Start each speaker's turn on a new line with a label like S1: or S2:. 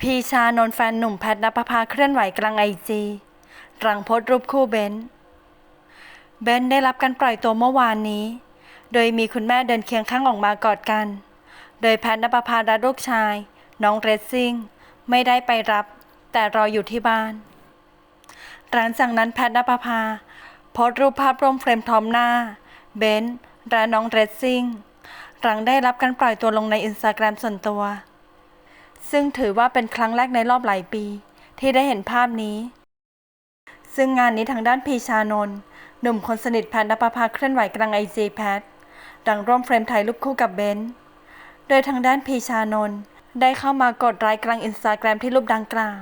S1: พีชานนแฟนหนุ่มแพทนปภาเคลื่อนไหวกลางไอจีหลังโพสรูปคู่เบนเบนได้รับการปล่อยตัวเมื่อวานนี้ โดยมีคุณแม่เดินเคียงข้างออกมากอดกัน โดยแพทนปภาและลูกชาย น้องเรซซิ่ง ไม่ได้ไปรับ แต่รออยู่ที่บ้าน หลังจากนั้นแพทนปภาโพสรูปภาพร่วมเฟรมพร้อมหน้า เบนและน้องเรซซิ่ง หลังได้รับการปล่อยตัวลงในอินสตาแกรมส่วนตัว ซึ่งถือว่าเป็นครั้งแรกในรอบหลายปี ที่ได้เห็นภาพนี้ ซึ่งงานนี้ทางด้านพีชานนท์หนุ่มคนสนิทแพทนปภาเคลื่อนไหวกลางไอจีแพทดังร่วมเฟรมถ่ายรูปคู่กับเบนซ์โดยทางด้านพีชานนท์ได้เข้ามากดไลค์กลางอินสตาแกรมที่รูปดังกล่าว